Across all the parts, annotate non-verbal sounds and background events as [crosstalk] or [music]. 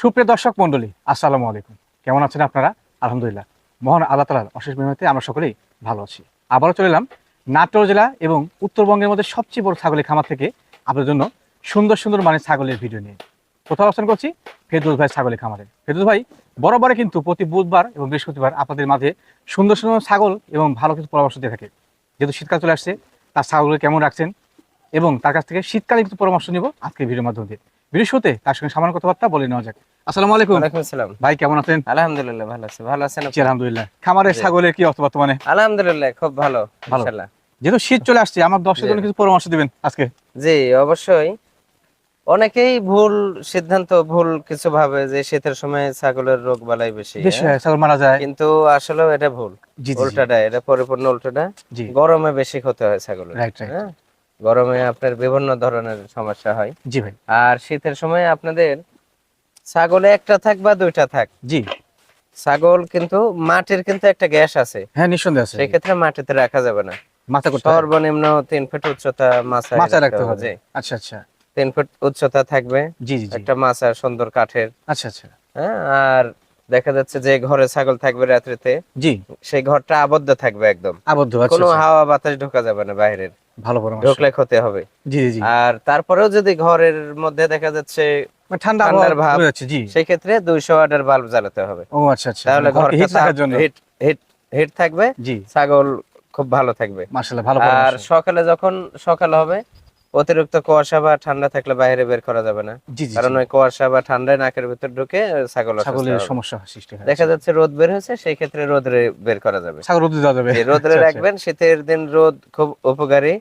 সুপ্রিয় দর্শক মণ্ডলী, আসসালামু আলাইকুম। কেমন আছেন আপনারা? আলহামদুলিল্লাহ। মহান আল্লাহ তালার অশেষ মেহনতে আমরা সকলেই ভালো আছি। আবারও চলে এলাম নাটোর জেলা এবং উত্তরবঙ্গের মধ্যে সবচেয়ে বড় ছাগলের খামার থেকে আপনাদের জন্য সুন্দর সুন্দর মানের ছাগলের ভিডিও নিয়ে। কোথাও অবস্থান করছি ফেরদৌস ভাই ছাগলের খামারে। ফেরদৌস ভাই বরাবরে কিন্তু প্রতি বুধবার এবং বৃহস্পতিবার আপনাদের মাঝে সুন্দর সুন্দর ছাগল এবং ভালো কিছু পরামর্শ দিয়ে থাকে। যেহেতু শীতকাল চলে আসছে, তার ছাগলগুলো কেমন রাখছেন এবং তার কাছ থেকে শীতকালে কিছু পরামর্শ নেব আজকের ভিডিওর মাধ্যমে ভিডিও তার সঙ্গে সামান্য কথাবার্তা বলে নেওয়া যাক। আসসালামু আলাইকুম। আসসালাম। ভাই কেমন আছেন? আলহামদুলিল্লাহ ভালো আছে। ভালো আছেন আলহামদুলিল্লাহ। খামারের ছাগলের কি অবস্থা বর্তমানে? আলহামদুলিল্লাহ খুব ভালো। ইনশাআল্লাহ যেহেতু শীত চলে আসছে আমার দর্শকের জন্য কিছু পরামর্শ দিবেন আজকে? জি অবশ্যই। অনেকেই ভুল সিদ্ধান্ত ভুল কিছু ভাবে যে শীতের সময় ছাগলের রোগ বালাই বেশি হ্যাঁ? ছাগল মারা যায়। কিন্তু আসলে এটা ভুল। উল্টাটা এটা পরিপূর্ণ উল্টাটা। জি। গরমে বেশি ক্ষতি হয় ছাগলের। রাইট রাইট হ্যাঁ? গরমে আপনার বিভিন্ন ধরনের সমস্যা হয়। জি ভাই। আর শীতের সময় আপনাদের ছাগলে একটা থাক বা দুইটা থাক। জি। ছাগল কিন্তু মাটির কিন্তু একটা গ্যাস আছে। হ্যাঁ নিঃসন্দেহে আছে। সেক্ষেত্রে মাটিতে রাখা যাবে না। মাথা করতে সর্বনিম্ন তিন ফুট উচ্চতা মাছা মাথায় রাখতে হবে। আচ্ছা আচ্ছা। তিন ফুট উচ্চতা থাকবে। জি জি জি। একটা মাছা সুন্দর কাঠের। আচ্ছা আচ্ছা। হ্যাঁ আর দেখা যাচ্ছে যে ঘরে ছাগল থাকবে রাত্রিতে জি। সেই ঘরটা আবদ্ধ থাকবে একদম। আবদ্ধ আচ্ছা কোনো আচ্ছা। হাওয়া বাতাস ঢোকা যাবে না বাইরের। ভালো পরামর্শ। ঢুকলে ক্ষতি হবে। জি জি আর তারপরেও যদি ঘরের মধ্যে দেখা যাচ্ছে মানে ঠান্ডা ঠান্ডার ভাব। জি। সেই ক্ষেত্রে দুইশো ওয়াটের বাল্ব জ্বালাতে হবে। ও আচ্ছা আচ্ছা। তাহলে মানে ঘরটা হিট হিট হিট থাকবে। জি। ছাগল খুব ভালো থাকবে। মাশাআল্লাহ ভালো আর সকালে যখন সকাল হবে অতিরিক্ত কুয়াশা বা ঠান্ডা থাকলে বাইরে বের করা যাবে না। কারণ ওই কুয়াশা বা ঠান্ডায় নাকের ভিতর ঢুকে ছাগল ছাগলের সমস্যা সৃষ্টি হয়। দেখা যাচ্ছে রোদ বের হয়েছে সেই ক্ষেত্রে রোদরে বের করা যাবে। ছাগল রোদে দেওয়া যাবে। রোদরে আচ্ছা, আচ্ছা। রাখবেন শীতের দিন রোদ খুব উপকারী।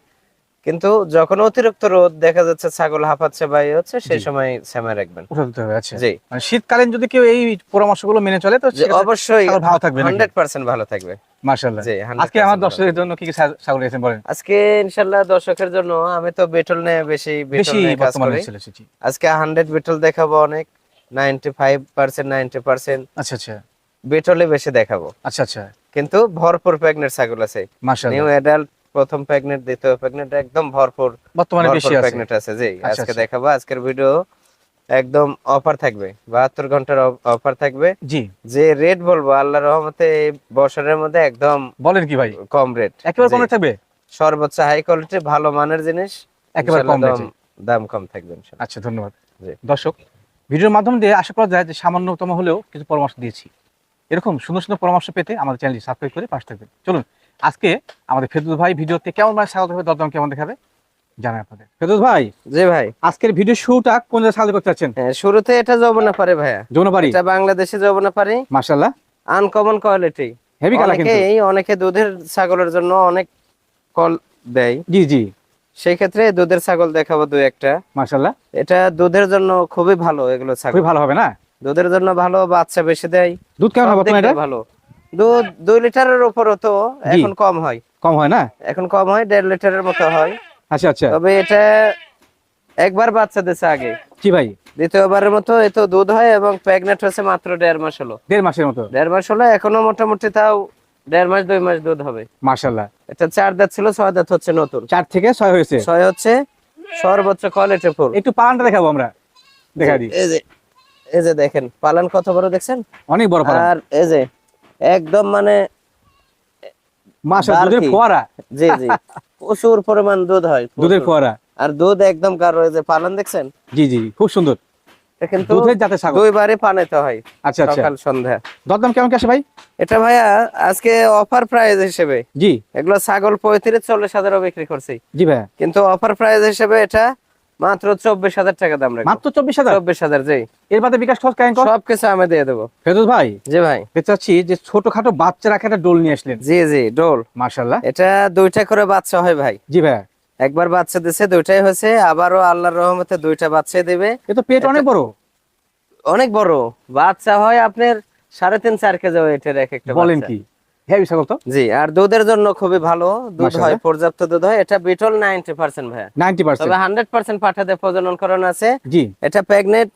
কিন্তু যখন অতিরিক্ত রোদ দেখা যাচ্ছে ছাগল হাঁপাচ্ছে বা হচ্ছে সেই সময় সেমে রাখবেন। হবে আচ্ছা। জি। মানে শীতকালীন যদি কেউ এই পরামর্শগুলো মেনে চলে তো অবশ্যই ভালো থাকবে নাকি? হান্ড্রেড পার্সেন্ট ভালো থাকবে। মাশাআল্লাহ। জি আজকে আমার ভালো দর্শকের জন্য কি কি ছাগল রেখেছেন বলেন? আজকে ইনশাল্লাহ দর্শকের জন্য আমি তো বেটল নিয়ে বেশি বেটল বেশি নিয়ে কাজ করি। আজকে হান্ড্রেড বেটল দেখাবো অনেক ninety five percent ninety percent. আচ্ছা আচ্ছা। বেটলে বেশি দেখাবো। আচ্ছা আচ্ছা। কিন্তু ভরপুর প্রেগনেন্ট ছাগল আছে। নিউ অ্যাডাল্ট প্রথম প্রেগনেন্ট দ্বিতীয় প্রেগনেন্ট একদম ভরপুর বর্তমানে বেশি আছে। প্রেগনেন্ট আছে জি। আচ্ছা, আজকে আচ্ছা। দেখাবো আজকের ভিডিও একদম অফার থাকবে বাহাত্তর ঘণ্টার অফার থাকবে। জি। যে রেট বলব আল্লাহ রহমতে এই বছরের মধ্যে একদম বলেন কি ভাই? কম রেট একেবারে কমে থাকবে? সর্বোচ্চ হাই কোয়ালিটি ভালো মানের জিনিস একেবারে কম দাম- দাম কম থাকবে ইনশাআল্লাহ। আচ্ছা ধন্যবাদ। জি। দর্শক ভিডিওর মাধ্যম দিয়ে আশা করা যায় যে সামান্যতম হলেও কিছু পরামর্শ দিয়েছি। এরকম সুন্দর সুন্দর পরামর্শ পেতে আমাদের চ্যানেলটি সাবস্ক্রাইব করে পাশে থাকবেন। চলুন আজকে আমাদের ফেরদুস ভাই ভিডিওতে কেমন মানে স্বাগত হবে দরদাম কেমন দেখাবে জানাই আপনাদের। ফেরদুস ভাই জি ভাই। আজকের ভিডিও শুরুটা কোন জায়গায় করতে চাচ্ছেন? হ্যাঁ, শুরুতে এটা যৌবনা পারে ভাইয়া। যৌনবাড়ি এটা বাংলাদেশি যৌবনা পারে মার্শাল্লাহ আনকমন কোয়ালিটি হেভি কালার কিন্তু। অনেকেই অনেকে দুধের ছাগলের জন্য অনেক কল দেয়। জি জি। সেই ক্ষেত্রে দুধের ছাগল দেখাবো দুই একটা। মার্শাল্লাহ এটা দুধের জন্য খুবই ভালো এগুলো ছাগল। খুবই ভালো হবে না? দুধের জন্য ভালো বাচ্চা বেশি দেয়। দুধ কেমন হবে এটা? ভালো। দুধ দুই লিটারের উপরও তো এখন কম হয়। কম হয় না? এখন কম হয় দেড় লিটারের মতো হয়। আচ্ছা আচ্ছা। তবে এটা একবার বাচ্চা দিছে আগে। কি ভাই? দ্বিতীয়বারের মতো এত দুধ হয় এবং প্রেগনেন্ট হয়েছে মাত্র দেড় মাস হলো। দেড় মাসের মতো? দেড় মাস হলো এখনও মোটামুটি তাও দেড় মাস দুই মাস দুধ হবে। মার্শাল্লাহ এটা চার দাঁত ছিল ছয় দাঁত হচ্ছে নতুন। চার থেকে ছয় হয়েছে? ছয় হচ্ছে সর্বোচ্চ কোয়ালিটি ফুল। একটু পালানটা দেখাবো আমরা। দেখা দিই। এই যে এই যে দেখেন পালন কত বড় দেখছেন? অনেক বড় পালান। আর এই যে একদম মানে দুধের ফোয়ারা। জি জি। প্রচুর পরিমাণ দুধ হয় দুধের ফোয়ারা। আর দুধ একদম কারও যে পালন দেখছেন? জি জি খুব সুন্দর। কিন্তু দুধের ছাগল। হয় আচ্ছা আচ্ছা। সকাল সন্ধ্যা। দরদাম কেমন কি ভাই? এটা ভাইয়া আজকে অফার প্রাইস হিসেবে। জি। এগুলো ছাগল পঁয়ত্রিশ চল্লিশ হাজারও বিক্রি করছি। জি ভাই কিন্তু অফার প্রাইস হিসেবে এটা মাত্র চব্বিশ হাজার টাকা দাম রাখব। মাত্র চব্বিশ হাজার? চব্বিশ হাজার জি। এর বাদে বিকাশ খরচ কেন কর। সবকিছু আমি দিয়ে দেবো। ভাই জি ভাই। চাচ্ছি যে ছোটখাটো বাচ্চা রাখা একটা ডোল নিয়ে আসলেন। জি জি ডোল। মাশাল্লাহ এটা দুইটা করে বাচ্চা হয় ভাই। জি ভাই। একবার বাচ্চা দিছে দুইটাই হয়েছে আবারও আল্লাহর রহমতে দুইটা বাচ্চা দেবে। এ তো পেট অনেক বড়। অনেক বড়। বাচ্চা হয় আপনার সাড়ে তিন চার কেজি এটার এক একটা বলেন কি? হেভি ছাগল তো? জি আর দুধের জন্য খুবই ভালো। দুধ হয় পর্যাপ্ত দুধ হয়। এটা বিটল নাইনটি পার্সেন্ট ভাইয়া। Ninety percent. তবে হান্ড্রেড পার্সেন্ট পাঠাতে প্রজনন করানো আছে। জি। এটা প্রেগনেন্ট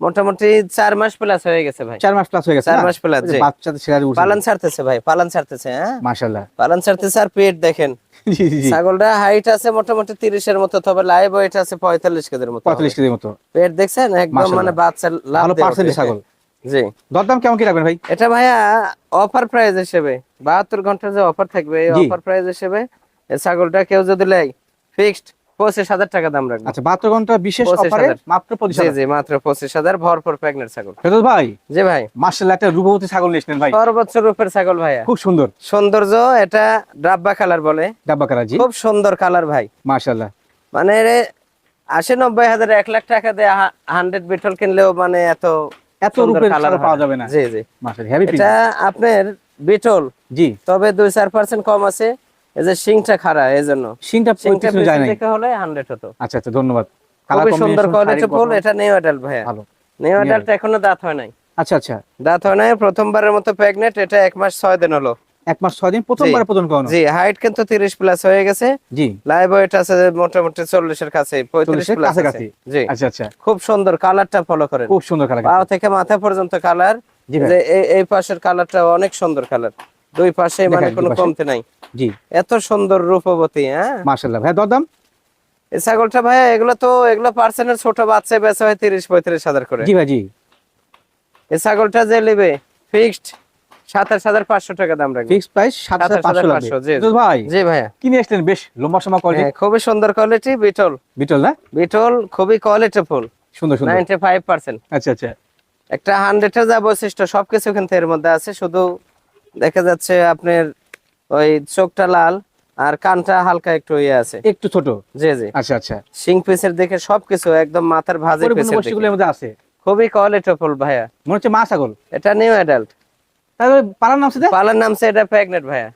মোটামুটি চার মাস প্লাস হয়ে গেছে ভাই। চার মাস প্লাস হয়ে গেছে চার মাস প্লাস জি। পালন ছাড়তেছে ভাই পালন ছাড়তেছে হ্যাঁ? মাশাআল্লাহ। পালন ছাড়তেছে আর পেট দেখেন। [laughs] ছাগলটা হাইট আছে মোটামুটি তিরিশের মতো তবে লাইভ ওয়েট আছে পঁয়তাল্লিশ কেজির মতো পঁয়তাল্লিশ কেজির মতো। পেট দেখছেন? একদম মানে বাচ্চা লাভ ভালো ছাগল। জি। দরদাম কেমন কি রাখবেন ভাই? এটা ভাইয়া অফার প্রাইস হিসেবে বাহাত্তর ঘণ্টার যে অফার থাকবে এই অফার প্রাইস হিসেবে এই ছাগলটা কেউ যদি লেয় ফিক্সড পঁচিশ হাজার টাকা দাম রাখবে। আচ্ছা বাহাত্তর ঘণ্টা বিশেষ অফারে মাত্র পঁচিশ জি জি মাত্র পঁচিশ হাজার ভরপুর প্রেগনেন্ট ছাগল। ফেরদৌস ভাই জি ভাই। একটা রূপবতী ছাগল নিয়েছিলেন ভাই। সর্বোচ্চ রূপের ছাগল ভাইয়া। খুব সুন্দর। সৌন্দর্য এটা ডাব্বা কালার বলে। ডাব্বা কারা জি। খুব সুন্দর কালার ভাই। মার্শাল্লাহ মানে আশি নব্বই হাজার এক লাখ টাকা দিয়ে হান্ড্রেড বিটল কিনলেও মানে এত এত রূপের কালার পাওয়া যাবে না। জি জি। মাশাআল্লাহ হেভি এটা আপনার বিটল। জি। তবে দুই চার পার্সেন্ট কম আছে। এই যে শিংটা খাড়া এই জন্য। সিংটা শিংটা পিছনে যায় না দেখে হলে হান্ড্রেড হতো। আচ্ছা আচ্ছা ধন্যবাদ। খুবই সুন্দর কোয়ালিটি ফুল এটা নিউ অ্যাডাল্ট ভাইয়া। ভালো। নিউ অ্যাডাল্ট এখনও দাঁত হয় নাই। আচ্ছা আচ্ছা। দাঁত হয় নাই প্রথমবারের মতো প্রেগনেন্ট এটা এক মাস ছয় দিন হলো। এক মাস ছয় দিন প্রথমবার করানো। জি হাইট কিন্তু তিরিশ প্লাস হয়ে গেছে। জি। লাইভ ওয়েট আছে মোটামুটি চল্লিশের কাছে পঁয়ত্রিশ 40 প্লাস কাছাকাছি। জি। আচ্ছা আচ্ছা। খুব সুন্দর কালারটা ফলো করেন। খুব সুন্দর কালার পা থেকে মাথা পর্যন্ত কালার যে এই- পাশের কালারটা অনেক সুন্দর কালার দুই পাশে মানে কোনো। কমতি নাই। জি। এত সুন্দর রূপবতী হ্যাঁ? মার্শাল্লাহ ভাই দরদাম? এই ছাগলটা ভাই এগুলো তো এগুলো পার্সেন্টের ছোট বাচ্চা বেচা হয় তিরিশ পঁয়ত্রিশ হাজার করে। জি ভাই জি। এই ছাগলটা যে নেবে ফিক্সড সাতাশ হাজার পাঁচশো টাকা দাম রাখবে। ফিক্স প্রাইস সাত হাজার পাঁচশো লাগবে। 7,500 জি, জি। ফেরদৌস ভাই জি ভাইয়া। কিনে আসলেন? বেশ লম্বা সময় কোয়ালিটি হ্যাঁ, খুবই সুন্দর কোয়ালিটি বিটল। বিটল না? বিটল খুবই কোয়ালিটি ফুল সুন্দর সুন্দর। নাইনটি ফাইভ পার্সেন্ট আচ্ছা আচ্ছা। একটা হান্ড্রেডের যা বৈশিষ্ট্য সবকিছু কিন্তু এর মধ্যে আছে। শুধু দেখা যাচ্ছে আপনার ওই চোখটা লাল আর কানটা হালকা একটু ইয়ে আছে। একটু ছোট? জি জি। আচ্ছা আচ্ছা। সিং পিসের দেখে সবকিছু একদম মাথার ভাজে পরিপূর্ণ পিসের মধ্যে আছে? খুবই কোয়ালিটি ফুল ভাইয়া। মনে হচ্ছে মা ছাগল। এটা নিউ অ্যাডাল্ট তাহলে পালার নাম সেটা? পালার এটা প্রেগনেন্ট ভাইয়া।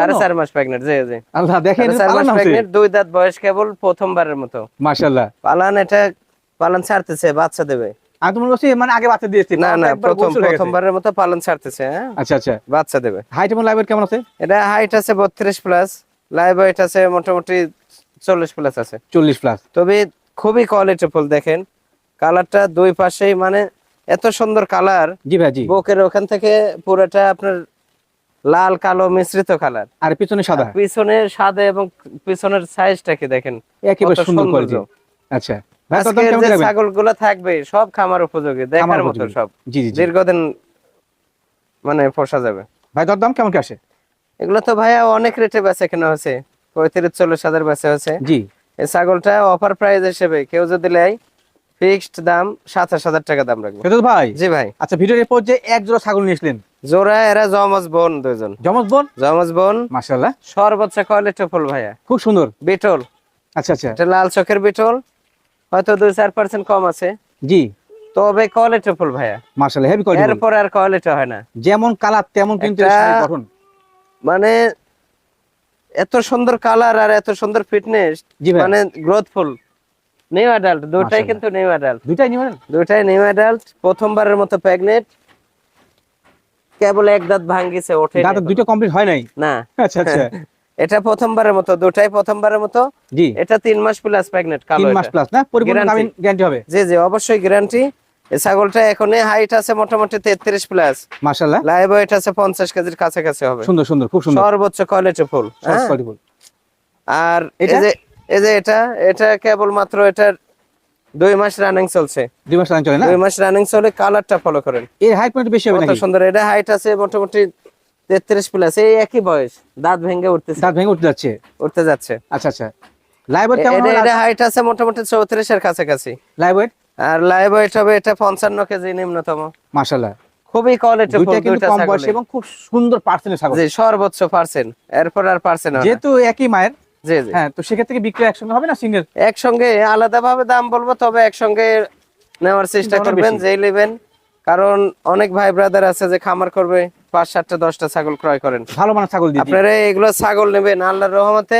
সাড়ে চার মাস প্রেগনেন্ট জি জি। আল্লাহ দেখেন চার মাস প্রেগনেন্ট দুই দাঁত বয়স কেবল প্রথমবারের মতো। মাশাআল্লাহ। পালান এটা পালন ছাড়তেছে বাচ্চা দেবে। মনে মানে আগে বাচ্চা দিয়েছি না না প্রথম গোসল গেছে। প্রথমবারের মতো পালন ছাড়তেছে হ্যাঁ? আচ্ছা আচ্ছা। বাচ্চা দেবে। হাইট এবং লাইভ কেমন আছে? এটা হাইট আছে বত্রিশ প্লাস লাইভ ওয়েট আছে মোটামুটি চল্লিশ প্লাস আছে। চল্লিশ প্লাস তবে খুবই কোয়ালিটি ফুল দেখেন। কালারটা দুই পাশেই মানে এত সুন্দর কালার জি ভাই জি। বুকের ওখান থেকে পুরোটা আপনার লাল কালো মিশ্রিত কালার। আর পিছনে সাদা? পিছনের সাদা এবং পিছনের সাইজটা কি দেখেন? একেবারে সুন্দর। কোয়ালিটি আচ্ছা। ভাই দরদাম আজকের যে ছাগলগুলো থাকবে সব খামার উপযোগী দেখার খামার মতো সব। জি জি জি। দীর্ঘদিন মানে পোষা যাবে। ভাই দরদাম কেমন কি আসে? এগুলো তো ভাইয়া অনেক রেটে বেচে কেনা হয়েছে। পঁয়ত্রিশ চল্লিশ হাজার বেচা হয়েছে। জি। এই ছাগলটা অফার প্রাইস হিসেবে কেউ যদি নেয় ফিক্সড দাম সাতাশ হাজার টাকা দাম রাখবে। ভাই? জি ভাই। আচ্ছা ভিডিওর এরপর যে এক জোড়া ছাগল নিয়েছিলেন জোড়া এরা জমজ বোন দুইজন। জমজ বোন? জমজ বোন। মাশাআল্লাহ। সর্বোচ্চ কোয়ালিটি ফুল ভাইয়া। খুব সুন্দর। বিটল। আচ্ছা আচ্ছা। এটা লাল চোখের বিটল। হয়তো দুই চার পার্সেন্ট কম আছে। জি। তবে কোয়ালিটি ফুল ভাইয়া। মাশাআল্লাহ হেভি কোয়ালিটি এরপর আর কোয়ালিটি হয় না। যেমন কালার তেমন কিন্তু গঠন। মানে এত সুন্দর কালার আর এত সুন্দর ফিটনেস মানে গ্রোথফুল নিউ অ্যাডাল্ট দুটাই কিন্তু নিউ অ্যাডাল্ট দুইটাই নিবেন দুটাই নিউ অ্যাডাল্ট প্রথমবারের মতো প্রেগনেন্ট কেবল এক দাঁত ভাঙ্গিছে ওঠে দাঁত দুইটা কমপ্লিট হয় নাই? না। আচ্ছা আচ্ছা। [laughs] এটা প্রথমবারের মতো দুটাই প্রথমবারের মতো। জি। এটা তিন মাস প্লাস প্রেগনেন্ট কালো তিন মাস প্লাস না? পরিপূর্ণ। কামিন গ্যারান্টি হবে? জি জি অবশ্যই গ্যারান্টি এই ছাগলটা এখনই হাইট আছে মোটামুটি তেত্রিশ প্লাস মাশাআল্লাহ। লাইভ ওয়েট আছে পঞ্চাশ কেজির কাছাকাছি হবে। সুন্দর সুন্দর খুব সুন্দর। সর্বোচ্চ কোয়ালিটি ফুল quality full। আর এটা? যে এই যে এটা এটা কেবল মাত্র এটার দুই মাস রানিং চলছে। দুই মাস রান চলে না? দুই মাস রানিং চলে কালারটা ফলো করেন। এর হাইট পয়েন্ট বেশি হবে কত নাকি? সুন্দর এটা হাইট আছে মোটামুটি তেত্রিশ প্লাস এই একই বয়স দাঁত ভেঙে উঠতেছে। দাঁত ভেঙে উঠতে যাচ্ছে? উঠতে যাচ্ছে। আচ্ছা আচ্ছা। লাইভ ওয়েট কেমন এটা হবে? এটা হাইট আছে মোটামুটি চৌত্রিশের কাছাকাছি। লাইভ ওয়েট আর লাইভ ওয়েট হবে এটা পঞ্চান্ন কেজি নিম্নতম। মাশাআল্লাহ। খুবই কোয়ালিটি দুইটা কিন্তু কম বয়সী এবং খুব সুন্দর পার্সেন্টের ছাগল। জি সর্বোচ্চ পার্সেন্ট এরপর আর পার্সেন্ট যেহেতু একই মায়ের জি জি। হ্যাঁ তো সেক্ষেত্রে বিক্রি একসঙ্গে হবে না সিঙ্গেল একসঙ্গে আলাদা দাম বলব তবে একসঙ্গে নেওয়ার চেষ্টা করবেন যেই নেবেন। কারণ অনেক ভাই ব্রাদার আছে যে খামার করবে পাঁচ সাতটা দশটা ছাগল ক্রয় করেন। ভালো মানের ছাগল আপনারা এগুলো ছাগল নেবেন আল্লাহর রহমতে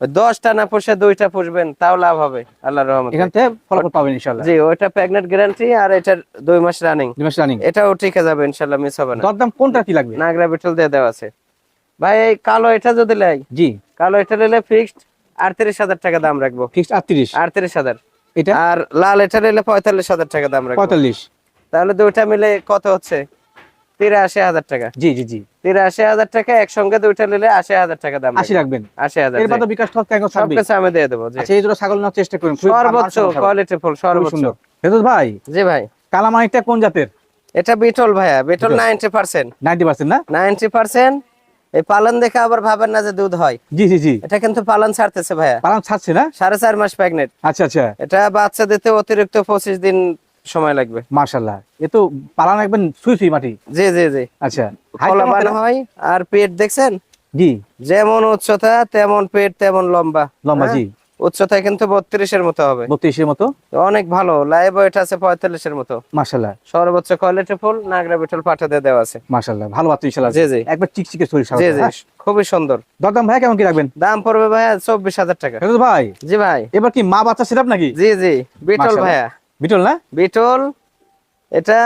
দশটা না পুষে দুইটা পুষবেন তাও লাভ হবে আল্লাহর রহমতে। এখান থেকে ফলাফল পাবেন ইনশাআল্লাহ। জি ওইটা প্রেগনেন্ট গ্যারান্টি আর এটার দুই মাস রানিং দুই মাস রানিং এটাও ঠিকে যাবে ইনশাল্লাহ মিস হবে না। দরদাম কোনটা কি লাগবে? নাগরা বিটল দিয়ে দেওয়া আছে। ভাই এই কালো এটা যদি লাই জি। কালো এটা নিলে ফিক্সড আটত্রিশ হাজার টাকা দাম রাখব। ফিক্সড আটত্রিশ? আটত্রিশ হাজার। এটা? আর লাল এটা নিলে পঁয়তাল্লিশ হাজার টাকা দাম রাখব। পঁয়তাল্লিশ। তাহলে দুইটা মিলে কত হচ্ছে? তিরাশি হাজার টাকা। জি জি জি। তিরাশি হাজার টাকা একসঙ্গে দুইটা নিলে আশি হাজার টাকা দাম আশি রাখবেন। আশি হাজার বাদে বিকাশ সবকিছু আমি দিয়ে দেবো আচ্ছা ছাগল নেওয়ার চেষ্টা করুন। সর্বোচ্চ কোয়ালিটি ফুল সর্বোচ্চ। ভাই? জি ভাই। কালামানিকটা কোন জাতের? এটা বিটল ভাইয়া Beetal Beetal. Ninety percent. Ninety percent না? Ninety percent. এই পালন দেখে আবার ভাবেন না যে দুধ হয়। জি জি জি। এটা কিন্তু পালন ছাড়তেছে ভাইয়া। পালন ছাড়ছে না? সাড়ে চার মাস প্রেগনেট আচ্ছা আচ্ছা। এটা বাচ্চা দিতে অতিরিক্ত পঁচিশ দিন সময় লাগবে। মার্শাল্লাহ এ তো পালান সুই সুই মাটি। জি জি জি। আচ্ছা? হয় আর পেট দেখছেন? জি। যেমন উচ্চতা তেমন পেট তেমন লম্বা। লম্বা হ্যাঁ? জি। উচ্চতা কিন্তু বত্রিশের মতো হবে। বত্রিশের মতো? অনেক ভালো লাইভ ওয়েট আছে পঁয়তাল্লিশের মতো। মার্শাল্লাহ সর্বোচ্চ কোয়ালিটি ফুল নাগরা বিটল পাঠা দিয়ে দেওয়া আছে। মার্শাল্লাহ ভালো বাচ্চা ইনশাল্লাহ জি, জি। একবার চিকচিকে শরীর জি জি খুবই সুন্দর। দরদাম ভাই কেমন কি রাখবেন? দাম পড়বে ভাইয়া চব্বিশ হাজার টাকা। ভাই? জি ভাই। এবার কি মা বাচ্চা সিরাপ নাকি? জি জি। বিটল। ভাইয়া। বিটল না? বিটল এটা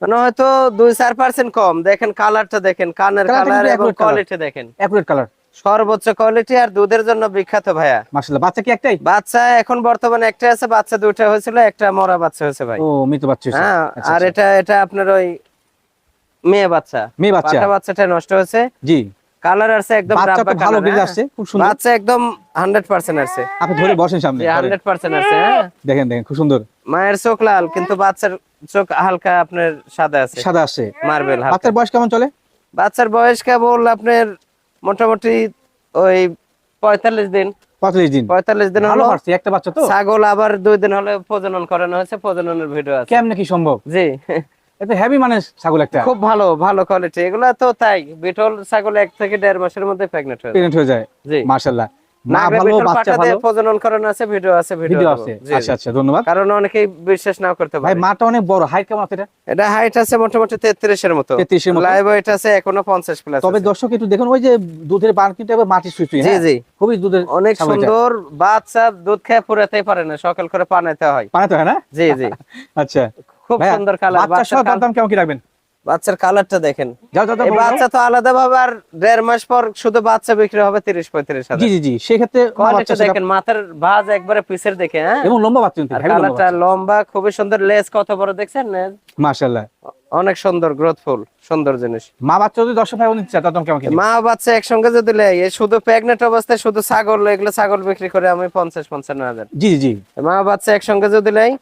মানে হয়তো দুই চার পার্সেন্ট কম। দেখেন কালারটা দেখেন কানের কালার এবং কোয়ালিটি দেখেন। অ্যাকুরেট কালার সর্বোচ্চ কোয়ালিটি আর দুধের জন্য বিখ্যাত ভাইয়া। মার্শাল্লাহ বাচ্চা কি একটাই? বাচ্চা এখন বর্তমানে একটা আছে বাচ্চা দুইটা হয়েছিল একটা মরা বাচ্চা হয়েছে ভাই। ও মৃত বাচ্চা হয়েছে। হ্যাঁ আচ্ছা, আর আচ্ছা। এটা এটা আপনার ওই মেয়ে বাচ্চা। মেয়ে বাচ্চা? বাচ্চাটা নষ্ট হয়েছে। জি। কালার আসছে একদম বাচ্চা ভালো colour, হ্যাঁ। আসছে খুব সুন্দর। বাচ্চা একদম হান্ড্রেড পার্সেন্ট আসছে। আপনি ধরে বসেন সামনে ধরেন। হান্ড্রেড পার্সেন্ট আছে হ্যাঁ। দেখেন দেখেন খুব সুন্দর। মায়ের চোখ লাল কিন্তু বাচ্চার চোখ হালকা আপনার সাদা আছে। সাদা আছে মার্বেল বাচ্চার বয়স কেমন চলে? বাচ্চার বয়স কেবল আপনার মোটামুটি ওই পঁয়তাল্লিশ দিন। পঁয়তাল্লিশ দিন। পঁয়তাল্লিশ দিন হলো একটা বাচ্চা তো। ছাগল আবার দুই দিন হলে প্রজনন করানো হয়েছে প্রজননের ভিডিও আছে। কেমনে কি সম্ভব? জি। এটা হেভি মানে ছাগল একটা। খুব ভালো ভালো কোয়ালিটি এগুলা তো তাই বিটল ছাগল এক থেকে দেড় মাসের মধ্যে প্রেগনেন্ট হয়ে যায়। জি। মা ভালো বাচ্চা ভালো। প্রজনন করানো আছে ভিডিও আছে ভিডিও ভিডিও আছে। আচ্ছা আচ্ছা ধন্যবাদ। কারণ অনেকেই বিশ্বাস নাও করতে ভাই মাটা অনেক বড় হাইট কেমন আছে এটা? এটা হাইট আছে মোটামুটি তেত্রিশের মতো। 33 এর মতো। লাইভ ওয়েট আছে এখনও প্লাস তবে দর্শক একটু দেখুন ওই যে দুধের বান কিন্তু এবার মাটি সুই সুই জি হ্যাঁ? জি। খুবই দুধের অনেক সুন্দর বাচ্চা দুধ খেয়ে পুরাতেই পারে না সকাল করে পানাইতে হয়। হয় না? জি জি। [laughs] আচ্ছা। খুব সুন্দর কালার বাচ্চা সহ দাম দাম কেমন কি রাখবেন? বাচ্চার কালারটা দেখেন। বাচ্চা তো আলাদা ভাবে আর দেড় মাস পর শুধু বাচ্চা বিক্রি হবে তিরিশ পঁয়ত্রিশ হাজার। জি জি জি সেক্ষেত্রে দেখেন মাথার ভাজ একবারে পিসের দেখে হ্যাঁ? এবং লম্বা বাচ্চা লম্বা কালারটা লম্বা খুবই সুন্দর লেজ কত বড় দেখছেন? লেজ? মাশাআল্লাহ। অনেক সুন্দর গ্রোথফুল সুন্দর জিনিস। মা বাচ্চা যদি দর্শক ভাই কেমন মা বাচ্চা একসঙ্গে যদি লেয় শুধু প্রেগনেন্ট অবস্থায় শুধু ছাগল এগুলো ছাগল বিক্রি করে আমি পঞ্চাশ পঞ্চান্ন হাজার। জি জি জি। মা বাচ্চা একসঙ্গে যদি লেয়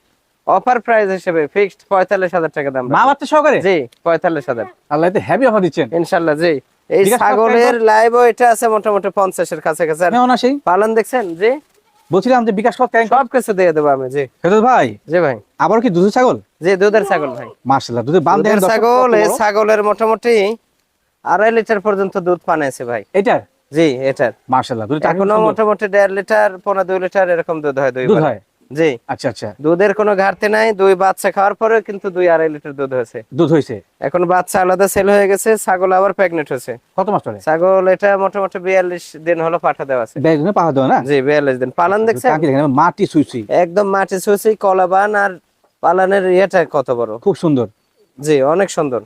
অফার প্রাইস হিসেবে ফিক্সড পঁয়তাল্লিশ হাজার টাকা দাম মা। বাচ্চা সহকারে? জি পঁয়তাল্লিশ হাজার। আল্লাহ এতে হেভি অফার দিচ্ছেন। ইনশাল্লাহ জি। এই ছাগলের লাইভ এটা আছে মোটামুটি পঞ্চাশের কাছাকাছি। আর কেমন না সেই পালন দেখছেন? জি। বলছিলাম যে বিকাশ কত সব কিছু দিয়ে দেবো আমি জি। ফেরত ভাই জি ভাই। আবার কি দুধের ছাগল? জি দুধের ছাগল ভাই। মাশাআল্লাহ দুধের বান দেখেন ছাগল এই ছাগলের মোটামুটি আড়াই লিটার পর্যন্ত দুধ পানাইছে ভাই। এটার? জি এটার। মাশাআল্লাহ টাকা এখনও মোটামুটি দেড় লিটার পনেরো দুই লিটার এরকম দুধ হয় দুই দুধ হয়? জি। আচ্ছা আচ্ছা। দুধের কোনো ঘাটতি নাই দুই বাচ্চা খাওয়ার পরে কিন্তু দুই আড়াই লিটার দুধ হয়েছে। দুধ হয়েছে? এখন বাচ্চা আলাদা সেল হয়ে গেছে ছাগল আবার প্রেগনেন্ট হয়েছে। কত মাস চলে? ছাগল এটা মোটামুটি বিয়াল্লিশ দিন হলো পাঠা দেওয়া আছে। পাহা দেওয়া না? জি বিয়াল্লিশ দিন। পালন দেখছেন? মাটি সুই সুই একদম মাটি ছুঁচি কলাবান আর পালানের ইয়েটা কত বড়? খুব সুন্দর। জি অনেক সুন্দর।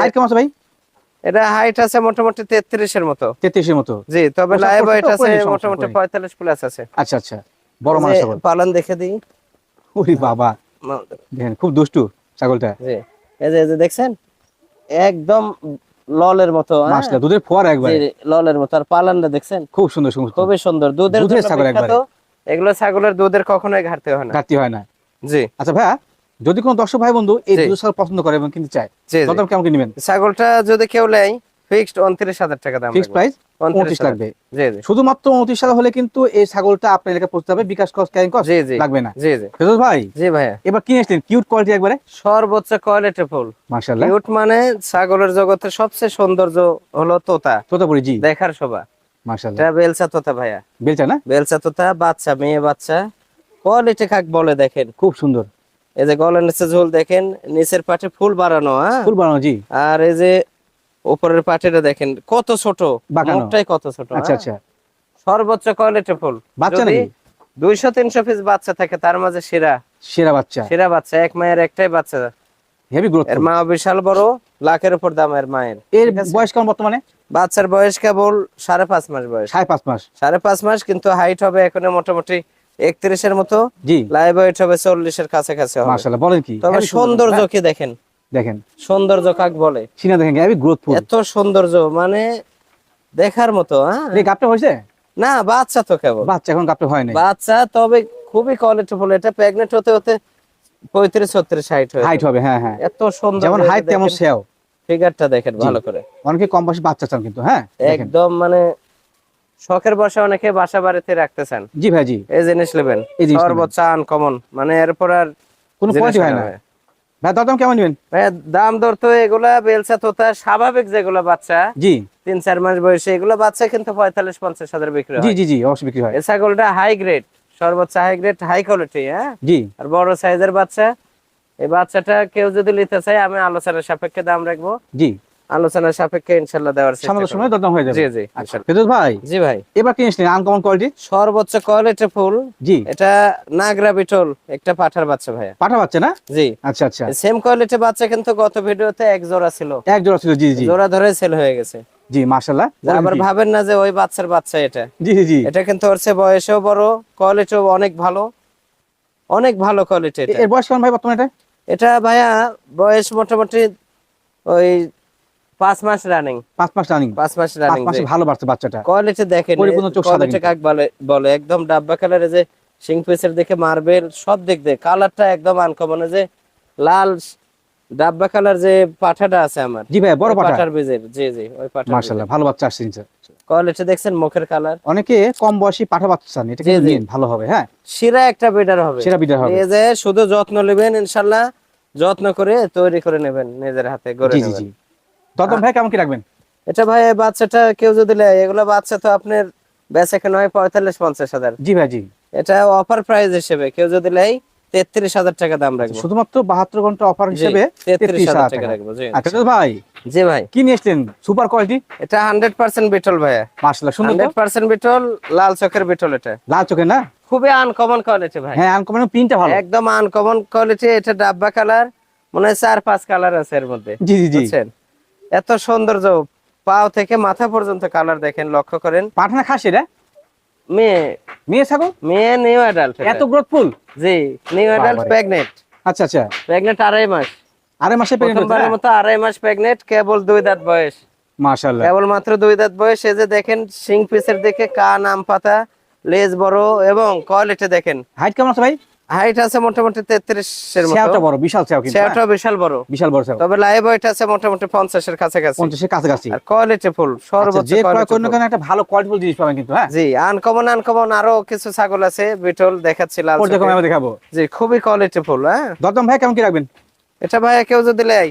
হাইট কেমন আছে ভাই? এটা হাইট আছে মোটামুটি তেত্রিশের মতো। তেত্রিশের মতো। জি তবে লাইভ হাইট আছে মোটামুটি পঁয়তাল্লিশ প্লাস আছে। আচ্ছা আচ্ছা। বড় যে ছাগল। পালন দেখে দিই। ওরে বাবা। দেখেন খুব দুষ্টু ছাগলটা। জি। এই যে এই যে দেখছেন? একদম ললের মতো হ্যাঁ? দুধের ফোয়ার একবার। ললের মতো। আর পালানটা দেখছেন? খুব সুন্দর সুন্দর। খুবই সুন্দর। দুধের দুধের ছাগল বিখ্যাত। এগুলো ছাগলের দুধের কখনোই ঘাটতি হয় না। ঘাটতি হয় না। জি। আচ্ছা ভাইয়া যদি কোনো দর্শক ভাই বন্ধু এই দুধ ছাগল পছন্দ করে এবং কিনতে চায় জি। কেমন কি নেবেন? ছাগলটা যদি কেউ নেয় ফিক্সড উনত্রিশ হাজার টাকা দাম ফিক্স প্রাইস? 29 লাগবে। জি জি। শুধুমাত্র উনত্রিশ টাকা হলে কিন্তু এই ছাগলটা আপনার এলাকায় পৌঁছতে হবে। বিকাশ কস ক্যারিং কস জি জি। লাগবে না। জি জি। ফেরোজ ভাই জি ভাইয়া। এবার কি আসলেন। কিউট কোয়ালিটি একবারে। সর্বোচ্চ কোয়ালিটি ফুল। মার্শাল্লাহ কিউট মানে ছাগলের জগতের সবচেয়ে সৌন্দর্য হলো তোতা। তোতাপুরি জি। দেখার শোভা। এটা বেলচা তোতা ভাইয়া। বেলচা না? বেলচা তোতা বাচ্চা মেয়ে বাচ্চা। কোয়ালিটি কাক বলে দেখেন। খুব সুন্দর। এই যে গলার নিচে ঝোল দেখেন নিচের পাটে ফুল বাড়ানো হ্যাঁ? ফুল বানানো জি। আর এই যে উপরের পাটেটা দেখেন কত ছোট। মুখটাই কত ছোট আচ্ছা হ্যাঁ? আচ্ছা। সর্বোচ্চ কোয়ালিটি ফুল। বাচ্চা নাকি? দুইশো তিনশো পিস বাচ্চা থাকে তার মাঝে সেরা সেরা বাচ্চা। সেরা বাচ্চা এক মায়ের একটাই বাচ্চা। হেভি গ্রোথ এর মা বিশাল বড় লাখের উপর দাম এর মায়ের এর বয়স কেমন বর্তমানে? বাচ্চার বয়স কেবল সাড়ে পাঁচ মাস বয়স। সাড়ে পাঁচ মাস। সাড়ে পাঁচ মাস কিন্তু হাইট হবে এখন মোটামুটি একত্রিশের মতো। জি। লাইভ ওয়েট হবে চল্লিশের কাছাকাছি হবে। মাশাআল্লাহ বলেন কি? তবে সৌন্দর্য হ্যাঁ, কি দেখেন? দেখেন। সৌন্দর্য কাক বলে? সিনা দেখেন হেভি গ্রোথফুল এত সৌন্দর্য মানে দেখার মতো হ্যাঁ? গাপটা হয়েছে? না বাচ্চা তো কেবল। বাচ্চা এখন গাপটা হয় নাই। বাচ্চা তবে খুবই কোয়ালিটিফুল এটা প্রেগনেন্ট হতে হতে পঁয়ত্রিশ ছত্রিশ হাইট হয়ে হাইট হবে হ্যাঁ হ্যাঁ। এত সুন্দর যেমন হাইট তেমন সেও ফিগারটা দেখেন ভালো করে। অনেকে কম বয়সী বাচ্চা চান কিন্তু হ্যাঁ? একদম মানে শখের বসে অনেকে বাসা বাড়িতে রাখতেছেন জি ভাই জি। এই জিনিস নেবেন। সর্বোচ্চ আনকমন মানে এরপর আর কোনো কোয়ালিটি হয় না। ভাই দাম কেমন নেবেন? ভাইয়া, দাম দর তো এগুলা বেলসা তোতা স্বাভাবিক যেগুলো বাচ্চা জি। তিন চার মাস বয়সে এগুলো বাচ্চা কিন্তু পঁয়তাল্লিশ পঞ্চাশ হাজার বিক্রি জি হয়। জি জি অবশ্যই বিক্রি হয়। এই ছাগলটা হাই গ্রেড সর্বোচ্চ হাই গ্রেড হাই কোয়ালিটি হ্যাঁ? জি। আর বড় সাইজের বাচ্চা এই বাচ্চাটা কেউ যদি নিতে চায় আমি আলোচনার সাপেক্ষে দাম রাখব। জি। আলোচনার সাপেক্ষে ইনশাল্লাহ দেওয়ার সামনে সময় দরদাম হয়ে যাবে। জি জি আচ্ছা ভাই জি ভাই। এবার কি নিয়েছিলেন আনকমন কোয়ালিটি সর্বোচ্চ কোয়ালিটি ফুল। জি। এটা নাগরা বিটল একটা পাঠার বাচ্চা ভাইয়া। পাঠা বাচ্চা না? জি। আচ্ছা আচ্ছা। সেম কোয়ালিটি বাচ্চা কিন্তু গত ভিডিওতে এক জোড়া ছিল। এক জোড়া ছিল জি জি। জোড়া ধরে সেল হয়ে গেছে। জি মাশাআল্লাহ। আবার ভাবেন না যে ওই বাচ্চার বাচ্চা এটা। জি জি জি। এটা কিন্তু ওর চেয়ে বয়সেও বড় কোয়ালিটিও অনেক ভালো। অনেক ভালো কোয়ালিটি এটা। এর বয়স কেমন ভাই বর্তমানে এটা? এটা ভাইয়া বয়স মোটামুটি ওই পাঁচ মাস রানিং পাঁচ মাস রানিং পাঁচ মাস পাঁচ রানিং ভালো বাড়ছে বাচ্চাটা। কোয়ালিটি দেখেন পরিপূর্ণ চোখ সাদা কাক বলে বলে একদম ডাব্বা কালারে যে সিং পিসের দেখে মার্বেল সব দিক দিয়ে। কালারটা একদম আনকমন যে লাল ডাব্বা কালার যে পাঠাটা আছে আমার। জি ভাই বড় পাঠা। পাঠার বীজের জি জি ওই পাঠার মাশাআল্লাহ ভালো বাচ্চা আসছে নিচে। কোয়ালিটি দেখছেন মুখের কালার অনেকে কম বয়সী পাঠা বাচ্চা চান এটা কিন্তু নিন, ভালো হবে হ্যাঁ। শিরা একটা বেটার হবে। সেটা বিদায় হবে। এই যে শুধু যত্ন নেবেন ইনশাল্লাহ যত্ন করে তৈরি করে নেবেন নিজের হাতে গড়ে নেবেন। দরদাম ভাই কেমন কি রাখবেন? এটা ভাই বাচ্চাটা কেউ যদি নেয় এগুলো বাচ্চা তো আপনার বেচা কেন হয় পঁয়তাল্লিশ পঞ্চাশ হাজার। জি ভাই জি। এটা অফার প্রাইস হিসেবে কেউ যদি নেয় তেত্রিশ হাজার টাকা দাম রাখব। শুধুমাত্র বাহাত্তর ঘণ্টা অফার হিসেবে তেত্রিশ হাজার টাকা। রাখব জি আচ্ছা ভাই জি ভাই। কি সুপার কোয়ালিটি এটা হান্ড্রেড পার্সেন্ট বিটল ভাইয়া। সুন্দর? হান্ড্রেড পার্সেন্ট বিটল লাল চোখের বিটল এটা। লাল চোখে না? খুবই আনকমন কোয়ালিটি ভাই। হ্যাঁ আনকমন প্রিন্টটা ভালো। একদম আনকমন কোয়ালিটি এটা ডাব্বা কালার মনে হয় চার পাঁচ কালার আছে এর মধ্যে। জি জি জি। এত সৌন্দর্য পাও থেকে মাথা পর্যন্ত কালার দেখেন লক্ষ্য করেন। পাঠানা খাসি রে? মেয়ে। মেয়ে ছাগল? মেয়ে নিউ অ্যাডাল্ট এত গ্রোথফুল জি নিউ অ্যাডাল্ট। প্রেগনেন্ট আচ্ছা আচ্ছা। প্রেগনেন্ট আড়াই মাস। আড়াই মাসে প্রেগনেন্ট প্রথমবারের মতো আড়াই মাস প্রেগনেন্ট কেবল দুই দাঁত বয়স। মাশাআল্লাহ। কেবল মাত্র দুই দাঁত বয়স এই যে দেখেন সিং পিসের দিকে কান আম পাতা লেজ বড় এবং কোয়ালিটি দেখেন। হাইট কেমন আছে ভাই? হাইট আছে মোটামুটি তেত্রিশের সেওটা মতো বড় বিশাল সেও কিন্তু হ্যাঁ? সেটা বিশাল বড়। বিশাল বড় সেও তবে লাইভ ওয়েট আছে মোটামুটি পঞ্চাশের কাছাকাছি। পঞ্চাশের কাছাকাছি। আর কোয়ালিটি ফুল আচ্ছা, সর্বোচ্চ যে ক্রয় করুন কেন একটা ভালো কোয়ালিটিফুল জিনিস পাবেন কিন্তু হ্যাঁ? জি আনকমন আনকমন আরও কিছু ছাগল আছে বিটল দেখাচ্ছি লাল আমি দেখাবো। জি খুবই কোয়ালিটি ফুল হ্যাঁ? দরদাম ভাই কেমন কি রাখবেন? এটা ভাই কেউ যদি লেয়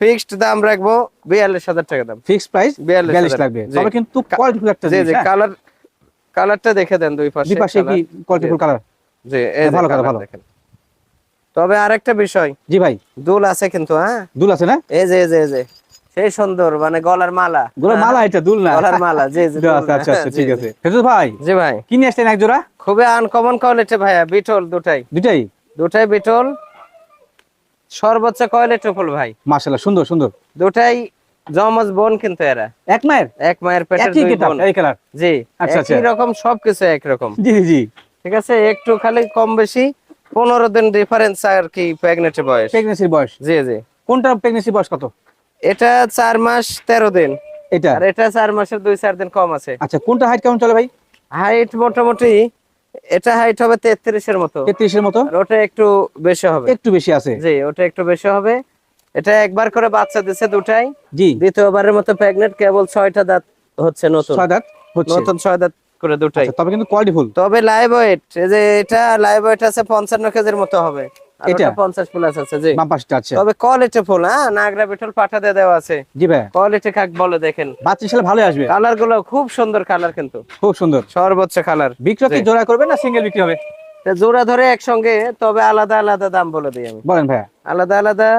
ফিক্সড দাম রাখব বিয়াল্লিশ হাজার টাকা দাম। ফিক্সড প্রাইস বিয়াল্লিশ লাগবে। তবে কিন্তু কোয়ালিটিফুল একটা জি জি হ্যাঁ? কালার কালারটা দেখে দেন দুই পাশে দুই পাশে কি colour। কোয়ালিটিফুল কালার জি এই ভালো। দেখেন। তবে আরেকটা বিষয়। জি ভাই। দুল আছে কিন্তু হ্যাঁ? দুল আছে না? এই যে এই যে এই যে। সেই সুন্দর মানে গলার মালা। গুলো মালা এটা দুল না? গলার মালা জি জি। [laughs] আচ্ছা আচ্ছা [laughs] ঠিক আছে। ফেরদৌস ভাই জি ভাই। কি নিয়ে আসলেন এক জোড়া? খুবই আনকমন কোয়ালিটি ভাইয়া বিটল দুটাই। দুটাই? দুটাই বিটল। সর্বোচ্চ কোয়ালিটি ফুল ভাই। মাশাআল্লাহ সুন্দর সুন্দর। দুটাই জমজ বোন কিন্তু এরা। এক মায়ের? এক মায়ের পেটের দুই বোন। এই কালার? জি আচ্ছা, আচ্ছা। রকম সবকিছু একরকম। জি জি। ঠিক আছে? একটু খালি কম বেশি পনেরো দিন ডিফারেন্স আর কি প্রেগনেন্টের বয়স। প্রেগনেন্সির বয়স? জি জি। কোনটা প্রেগনেন্সি বয়স কত? এটা চার মাস তেরো দিন। এটা? আর এটা চার মাসের দুই চার দিন কম আছে। আচ্ছা কোনটা হাইট কেমন চলে ভাই? হাইট মোটামুটি এটা হাইট হবে তেত্রিশের মতো। তেত্রিশের মতো? আর ওটা একটু বেশি হবে। একটু বেশি আছে? জি ওটা একটু বেশি হবে। এটা একবার করে বাচ্চা দিছে দুটাই। জি। দ্বিতীয়বারের মতো প্রেগনেন্ট কেবল ছয়টা দাঁত হচ্ছে নতুন। ছয় দাঁত হচ্ছে। নতুন ছয় দাঁত করে দুটাই আচ্ছা, তবে কিন্তু কোয়ালিটিফুল তবে লাইভ ওয়েট এই যে এটা লাইভ ওয়েট আছে পঞ্চান্ন কেজির মতো হবে। এটা? ওটা পঞ্চাশ প্লাস আছে জি। বাম পাশটা আছে তবে কোয়ালিটি ফুল হ্যাঁ নাগরা বিটল পাঠা দিয়ে দেওয়া আছে। জি ভাই। কোয়ালিটি কাক বলে দেখেন। বাচ্চা সালে ভালো আসবে। কালারগুলো খুব সুন্দর কালার কিন্তু। খুব সুন্দর। সর্বোচ্চ কালার বিক্রয় কি জোড়া করবে না সিঙ্গেল বিক্রি হবে? জোড়া ধরে একসঙ্গে তবে আলাদা আলাদা দাম বলে দিই আমি। বলেন ভাইয়া। আলাদা আলাদা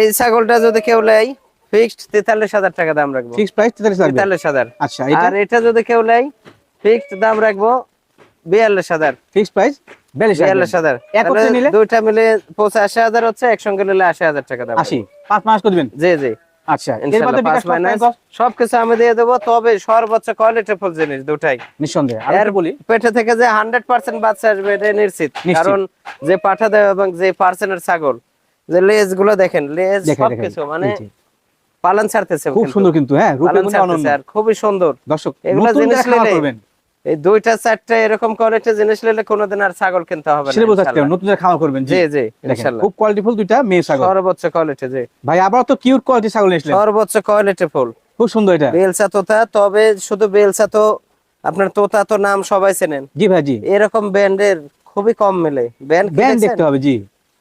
এই ছাগলটা যদি কেউ নেয় ফিক্সড তেতাল্লিশ হাজার টাকা দাম রাখব। ফিক্স প্রাইস তেতাল্লিশ লাগবে? তেতাল্লিশ হাজার। আচ্ছা এটা আর এটা যদি কেউ নেয় ফিক্সড দাম রাখব বিয়াল্লিশ হাজার। প্রাইস? বিয়াল্লিশ বিয়াল্লিশ হাজার। একত্রে তাহলে নিলে? দুইটা মিলে পঁচাশি হাজার হচ্ছে একসঙ্গে নিলে আশি হাজার টাকা দাম আশি। পাঁচ মাস করে দিবেন? জি জি। আচ্ছা সবকিছু আমি দিয়ে দেবো তবে সর্বোচ্চ কোয়ালিটি ফুল জিনিস দুটাই। নিঃসন্দেহে। আর বলি। পেটে থেকে যে হান্ড্রেড পার্সেন্ট বাচ্চা আসবে এটা নিশ্চিত। কারণ যে পাঠা দেয় এবং যে পার্সেন্টের ছাগল যে লেজগুলো দেখেন। লেজ সবকিছু মানে। পালন ছাড়তেছে খুব সুন্দর কিন্তু হ্যাঁ খুবই সুন্দর। দর্শক এগুলা জিনিস করবেন। এই দুইটা চারটা এরকম কোয়ালিটি জিনিস নিলে কোনোদিন আর ছাগল কিনতে হবে না সেটা বোঝাচ্ছে নতুন খামার করবেন জি। জি দেখেন, ইনশাল্লাহ। খুব কোয়ালিটিফুল দুইটা মেয়ে ছাগল। সর্বোচ্চ কোয়ালিটি জি। ভাই আবার তো কিউট কোয়ালিটি ছাগল নিয়ে আসলেন। সর্বোচ্চ কোয়ালিটি ফুল। খুব সুন্দর এটা। বেলসা তোতা তবে শুধু বেলসা তো আপনার তোতা তো নাম সবাই চেনেন। জি ভাই জি। এরকম ব্যান্ডের খুবই কম মেলে। ব্যান্ড ব্যান্ড দেখতে হবে জি।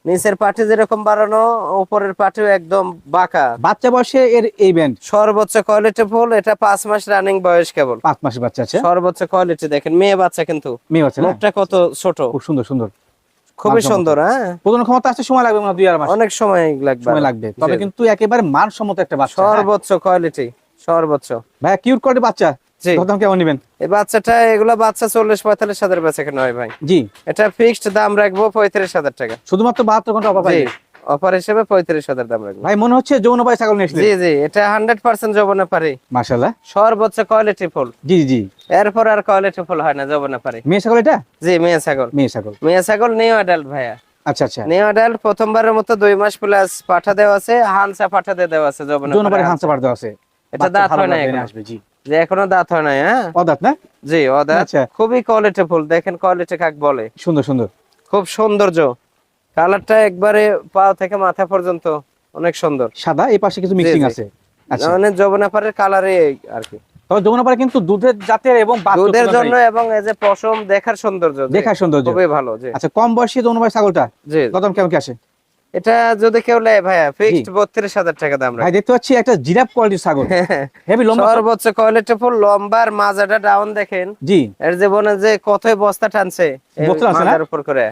নিচের পাটি যেরকম বাড়ানো উপরের পাটিও একদম বাঁকা। বাচ্চা বয়সে এর এই ব্যান্ড সর্বোচ্চ কোয়ালিটি ফুল এটা পাঁচ মাস রানিং বয়স কেবল। পাঁচ মাসের বাচ্চা আছে? সর্বোচ্চ কোয়ালিটি দেখেন মেয়ে বাচ্চা কিন্তু। মেয়ে বাচ্চা মুখটা কত ছোট। খুব সুন্দর সুন্দর। খুবই সুন্দর হ্যাঁ? প্রজন ক্ষমতা আসতে সময় লাগবে দুই আর মাস। অনেক সময় লাগবে। সময় লাগবে। তবে কিন্তু একেবারে মানসম্মত একটা বাচ্চা? সর্বোচ্চ কোয়ালিটি সর্বোচ্চ। ভাই কিউট কোয়ালিটি বাচ্চা। জি। কেমন নেবেন? এই বাচ্চাটা এগুলা বাচ্চা চল্লিশ পঁয়তাল্লিশ হাজার বেচা কেন হয় ভাই। জি। এটা ফিক্সড দাম রাখব পঁয়ত্রিশ হাজার টাকা। শুধুমাত্র বাহাত্তর ঘণ্টা অফার জি অফার হিসেবে পঁয়ত্রিশ হাজার দাম রাখব। ভাই মনে হচ্ছে যৌন ভাই ছাগল নিয়ে জি জি এটা হান্ড্রেড পার্সেন্ট জবনে পারে মাশাল্লাহ সর্বোচ্চ কোয়ালিটি ফুল। জি জি। এরপর আর কোয়ালিটি ফুল হয় না জবনে পারে মেয়ে ছাগল এটা? জি মেয়ে ছাগল। মেয়ে ছাগল। মেয়ে ছাগল নিউ অ্যাডাল্ট ভাইয়া। আচ্ছা আচ্ছা। নিউ অ্যাডাল্ট প্রথমবারের মতো দুই মাস প্লাস পাঠা দেওয়া আছে হানসা পাঠা দেওয়া আছে জবনে পারে পারে হাঁসা দেওয়া আছে। এটা দাঁত হয় না আসবে জি। যে এখনও দাঁত হয় নাই হ্যাঁ? অদাত না? জি ওদের আচ্ছা। খুবই কোয়ালিটি ফুল দেখেন কোয়ালিটি কাক বলে। সুন্দর সুন্দর। খুব সৌন্দর্য। কালারটা একবারে পা থেকে মাথা পর্যন্ত অনেক সুন্দর। সাদা এই পাশে কিছু মিক্সিং আছে। আচ্ছা। মানে যবনাপাড়ের কালারে আর কি। তবে কিন্তু দুধের জাতের এবং দুধের জন্য এবং এই যে পশম দেখার সৌন্দর্য দেখার সৌন্দর্য। খুবই ভালো আচ্ছা কম বয়সী ছাগলটা? জি। কদম কেমন কি আসে? এটা যদি কেউ নেয় ভাইয়া ফিক্সড বত্রিশ হাজার টাকা দাম ভাই দেখতে পাচ্ছি একটা জিরাফ কোয়ালিটির ছাগল। হেভি লম্বা সর্বোচ্চ কোয়ালিটি ফুল লম্বার মাজাটা ডাউন দেখেন। জি। এর জীবনে যে কতই বস্তা টানছে বস্তা মাজার উপর করে।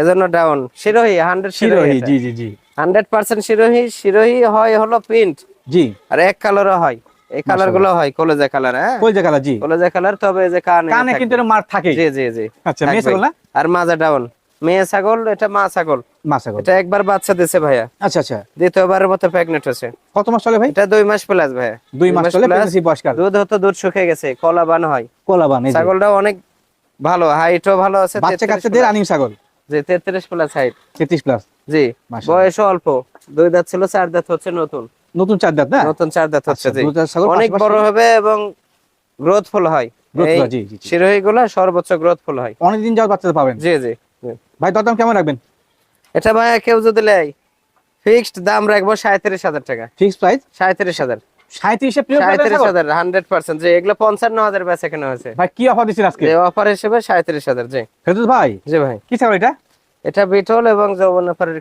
এজন্য ডাউন শিরোহি হান্ড্রেড শিরোহি শিরোহি জি জি জি। হান্ড্রেড পার্সেন্ট শিরোহি শিরোহি হয় হলো প্রিন্ট জি। আর এক কালারও হয়। এই কালারগুলো হয় কলেজা কালার হ্যাঁ? কলজা কালা জি। কলেজা কালার তবে এই যে কানে কানে কিন্তু মার থাকে জি জি জি। আচ্ছা মেয়ে না? আর মাজা ডাউন মেয়ে ছাগল এটা মা ছাগল। মা ছাগল। এটা একবার বাচ্চা দিছে ভাইয়া। আচ্ছা আচ্ছা। দ্বিতীয়বারের মতো প্রেগনেন্ট হচ্ছে কত মাস চলে ভাই? এটা দুই মাস প্লাস ভাইয়া। দুই মাস চলে plus, প্রেগন্যান্সি বয়সকাল। দুধ হতো দুধ শুকিয়ে গেছে কলা বান হয়। কোলাবান এই ছাগলটা অনেক ভালো হাইটও ভালো আছে বাচ্চা 33 কাচ্চাদের রানিং ছাগল? জি তেত্রিশ প্লাস হাইট 33 প্লাস জি বয়স অল্প। দুই দাঁত ছিল চার দাঁত হচ্ছে নতুন। নতুন চার দাঁত না? নতুন চার দাঁত হচ্ছে আচ্ছা, জি। অনেক বড় হবে এবং গ্রোথফুল হয়। হয়, জি, জি। শিরোহী গুলা সর্বোচ্চ গ্রোথফুল হয়। অনেকদিন যাওয়ার বাচ্চা পাবেন। জি জি। ভাই দরদাম কেমন রাখবেন? এটা ভাই কেউ যদি নেয় ফিক্সড দাম রাখব সাঁত্রিশ হাজার টাকা। ফিক্স প্রাইস সাঁত্রিশ হাজার। এটা? এটা বিটল এবং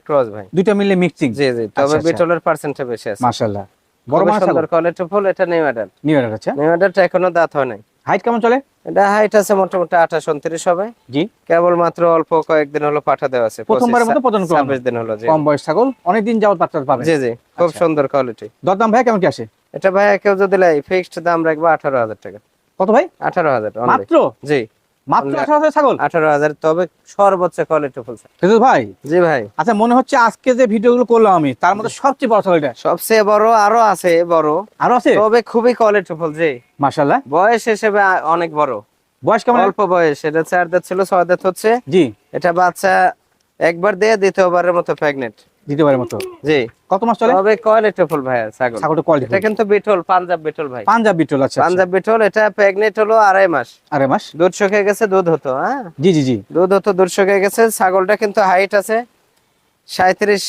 ক্রস ভাই। দুইটা মিলে মিক্সিং জি জি তবে আচ্ছা। বিটলের পার্সেন্টটা বেশি আছে। মাশাআল্লাহ। বড় কোয়ালিটি ফুল এটা নিউ অ্যাডাল্ট নিউ আচ্ছা। নিউ অ্যাডাল্ট এখনও দাঁত হয় নাই। হাইট কেমন চলে? এটা হাইট আছে মোটামুটি আঠাশ উনত্রিশ হবে। জি। কেবল মাত্র অল্প কয়েকদিন হলো পাঠা দেওয়া আছে প্রথমবারের মতো প্রজন ছাব্বিশ দিন হলো কম বয়স ছাগল অনেকদিন যাওয়ার বাচ্চা পাবে। জি জি খুব আচ্ছা। সুন্দর কোয়ালিটি দরদাম ভাই কেমন কি আসে? এটা ভাই কেউ যদি লাই ফিক্সড দাম রাখব আঠারো হাজার টাকা। কত ভাই? আঠারো হাজার। মাত্র? জি। মাত্র আমরা- আঠারো হাজার ছাগল? আঠারো হাজার তবে সর্বোচ্চ কোয়ালিটি ফুল ফেরদৌস ভাই? জি ভাই। আচ্ছা মনে হচ্ছে আজকে যে ভিডিওগুলো করলাম আমি তার মধ্যে সবচেয়ে বড় ছাগল এটা সবচেয়ে বড় আরও আছে বড়। আরও আছে? তবে খুবই কোয়ালিটি ফুল জি। মাশাআল্লাহ। বয়স হিসেবে অনেক বড়। বয়স কেমন? অল্প বয়স এটা চার দাঁত ছিল ছয় দাঁত হচ্ছে। জি। এটা বাচ্চা একবার দিয়ে দ্বিতীয়বারের মতো প্রেগনেন্ট দ্বিতীয়বারের মতো। জি। কত মাস চলে? তবে কোয়ালিটি ফুল ভাইয়া ছাগল। ছাগলটা কোয়ালিটি এটা কিন্তু বিটল পাঞ্জাব বিটল ভাই। পাঞ্জাব বিটল আচ্ছা আচ্ছা। পাঞ্জাব বিটল এটা হলো আড়াই মাস। আরে মাস? দুধ শুকিয়ে গেছে দুধ হতো হ্যাঁ? জি জি জি। দুধ হতো দুধ শুকিয়ে গেছে ছাগলটা কিন্তু হাইট আছে সাঁত্রিশ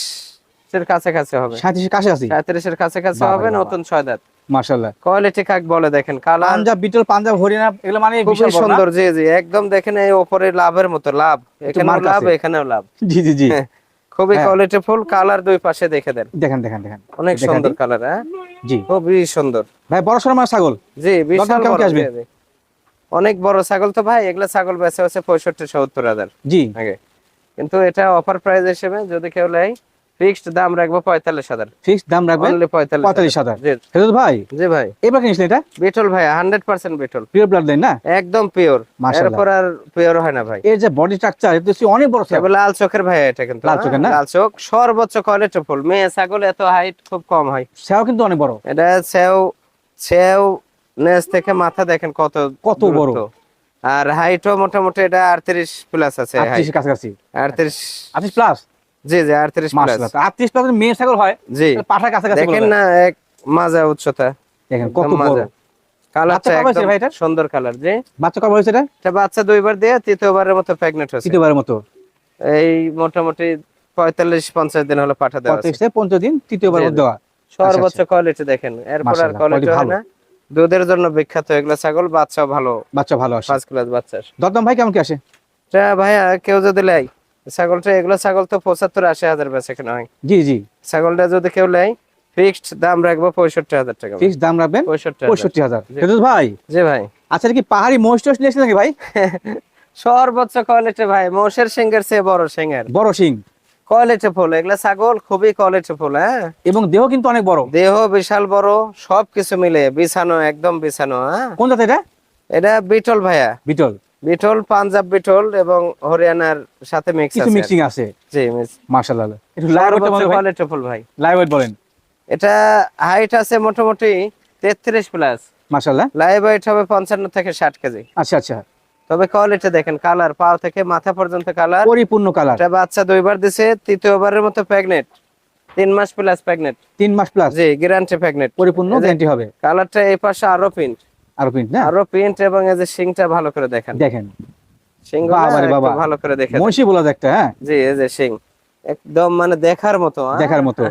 এর কাছাকাছি হবে। সাঁত্রিশের কাছে আছি সাঁত্রিশের কাছাকাছি বাবা হবে নতুন ছয় দাঁত মাশাআল্লাহ। কোয়ালিটি কাক বলে দেখেন কালার পাঞ্জাব বিটল পাঞ্জাব হরিয়ানা এগুলো মানে বিশাল সুন্দর জি জি একদম দেখেন এই ওপরে লাভের মতো লাভ। এখানে লাভ এখানেও লাভ। জি জি জি। [laughs] খুবই কোয়ালিটিফুল কোয়ালিটি ফুল কালার দুই পাশে দেখে দেন। দেখেন দেখেন দেখেন। অনেক সুন্দর কালার হ্যাঁ? জি। খুবই সুন্দর। ভাই বড় সরমা ছাগল? জি বিশাল বড় আসবে? অনেক বড় ছাগল তো ভাই এগুলা ছাগল বেচা হচ্ছে পঁয়ষট্টি সত্তর হাজার। জি। আগে। কিন্তু এটা অফার প্রাইস হিসেবে যদি কেউ নেয় ফিক্সড দাম রাখব পঁয়তাল্লিশ হাজার। ফিক্সড দাম রাখবেন পঁয়তাল্লিশ হাজার। ভাই? জি ভাই। এবার কিনিস এটা? বিটল ভাই hundred percent Beetal. Pure blood line না? একদম পিওর এরপর আর পিওর হয় না ভাই। এর যে বডি স্ট্রাকচার এটা অনেক বড়। এবার লাল চোখের ভাই এটা কিন্তু। লাল? চোখের না? লাল চোখ সর্বোচ্চ কোয়ালিটি ফুল মেয়ে ছাগল এত হাইট খুব কম হয়। সেও কিন্তু অনেক বড়। এটা সেও সেও নেজ থেকে মাথা দেখেন কত কত বড়। আর হাইটও মোটামুটি এটা আটত্রিশ প্লাস আছে কাছাকাছি। আটত্রিশ আটত্রিশ প্লাস জি জি আটত্রিশ প্লাস মাসাল্লাহ আটত্রিশ প্লাস মেয়ে ছাগল হয় জি। তাহলে পাঠার কাছাকাছি দেখেন না এক মাজা উচ্চতা। দেখেন কত মাজা। কালারটা বাচ্চা কবে হয়েছে একদম সুন্দর কালার জি। বাচ্চা কবে হয়েছে এটা? এটা বাচ্চা দুইবার দিয়ে তৃতীয়বারের মতো প্রেগনেন্ট হয়েছে। তৃতীয়বারের মতো। এই মোটামুটি পঁয়তাল্লিশ পঞ্চাশ দিন হলো পাঠা দেওয়া থেকে দিন তৃতীয়বার। দেওয়া। সর্বোচ্চ কোয়ালিটি দেখেন এরপর আর কোয়ালিটি হয় না। দুধের জন্য বিখ্যাত এগুলো ছাগল বাচ্চা ভালো। বাচ্চা ভালো ফার্স্ট ক্লাস বাচ্চা দরদাম ভাই কেমন কি আসে? এটা ভাইয়া কেউ যদি লাই ছাগলটা এগুলো ছাগল তো পঁচাত্তর আশি হাজার বেচে কেনা হয়। জি জি। ছাগলটা যদি কেউ লাই ফিক্সড দাম রাখব পঁয়ষট্টি হাজার টাকা ফিক্স দাম রাখবেন? পঁয়ষট্টি হাজার। পঁয়ষট্টি হাজার। জি। ফেরদৌস ভাই? জি ভাই। আচ্ছা কি পাহাড়ি নিয়ে নাকি ভাই? [laughs] সর্বোচ্চ কোয়ালিটি ভাই মোষের সিংহের চেয়ে বড় সিংহের বড় সিং কোয়ালিটি ফুল এগুলা ছাগল খুবই কোয়ালিটি ফুল হ্যাঁ। এবং দেহ কিন্তু অনেক বড়। দেহ বিশাল বড় সবকিছু মিলে বিছানো একদম বিছানো হ্যাঁ। কোন জাত এটা? এটা বিটল ভাইয়া। বিটল। বিটল পাঞ্জাব বিটল এবং হরিয়ানার সাথে মিক্স আছে মিক্সিং আছে। জি মাশাআল্লাহ। একটু লাইভ ওয়েট ভাই। লাইভ ওয়েট বলেন। এটা হাইট আছে মোটামুটি তেত্রিশ প্লাস মাশাআল্লাহ। লাইভ ওয়েট হবে পঞ্চান্ন থেকে ষাট কেজি আচ্ছা আচ্ছা। তবে কোয়ালিটি দেখেন কালার পাও থেকে মাথা পর্যন্ত কালার পরিপূর্ণ কালার এটা বাচ্চা দুইবার দিছে তৃতীয়বারের মতো প্রেগনেন্ট তিন মাস প্লাস প্রেগনেন্ট তিন মাস প্লাস জি গ্যারান্টি প্রেগনেন্ট পরিপূর্ণ গ্যারান্টি হবে। কালারটা এই পাশে আরও প্রিন্ট আর প্রিন্ট না? আরও প্রিন্ট এবং এই যে শিংটা ভালো করে দেখেন। দেখেন। শিং বাবা ভালো করে দেখেন মহিষী বলা একটা হ্যাঁ? জি এই যে শিং। একদম মানে দেখার মতো হ্যাঁ? দেখার মতো।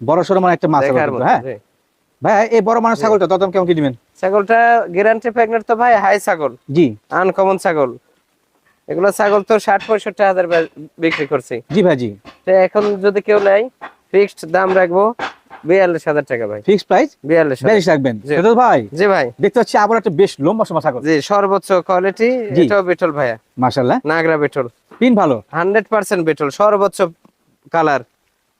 বড় সড়ো মানে একটা মাছ হ্যাঁ? ভাই এই বড় মানুষ ছাগলটা দরদাম কেমন কি দিবেন? ছাগলটা গ্যারান্টি প্রেগনেন্ট তো ভাই হাই ছাগল। জি। আনকমন ছাগল। এগুলো ছাগল তো ষাট পঁয়ষট্টি হাজার বিক্রি করছি। জি ভাই জি। তো এখন যদি কেউ নেয় ফিক্সড দাম রাখব। বিয়াল্লিশ হাজার টাকা ভাই। ফিক্স প্রাইস বিয়াল্লিশ। বিয়াল্লিশ রাখবেন। ভাই জি ভাই। দেখতে পাচ্ছি আবার একটা বেশ লম্বা জি সর্বোচ্চ কোয়ালিটি এটাও বিটল ভাইয়া। মাশাআল্লাহ। নাগরা বিটল। প্রিন্ট ভালো? হান্ড্রেড পার্সেন্ট বিটল সর্বোচ্চ কালার।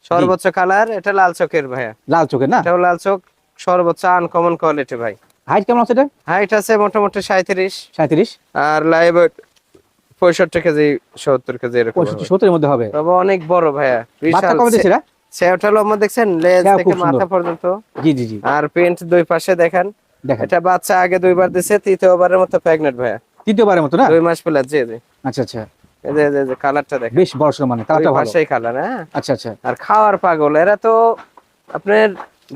সর্বোচ্চ কালার এটা লাল চোখের ভাইয়া। লাল চোখের না? এটাও লাল চোখ সর্বোচ্চ আনকমন কোয়ালিটি ভাই। হাইট কেমন আছে এটা? হাইট আছে মোটামুটি সাঁত্রিশ সাঁত্রিশ আর লাইভ পঁয়ষট্টি কেজি সত্তর কেজি এরকম পঁয়ষট্টি সত্তরের মধ্যে হবে। তবে অনেক বড় ভাইয়া সেওটা লম্বা দেখছেন লেজ থেকে মাথা পর্যন্ত। জি জি জি। আর প্রিন্ট দুই পাশে দেখেন। এটা বাচ্চা আগে দুইবার দিছে তৃতীয়বারের মতো প্রেগনেন্ট ভাইয়া। তৃতীয়বারের মতো না? দুই মাস জি জি। আচ্ছা আচ্ছা। কালারটা দেখেন। বেশ মানে কালারটা ভালো। কালার হ্যাঁ? আচ্ছা আচ্ছা। আর খাওয়ার পাগল এরা তো আপনার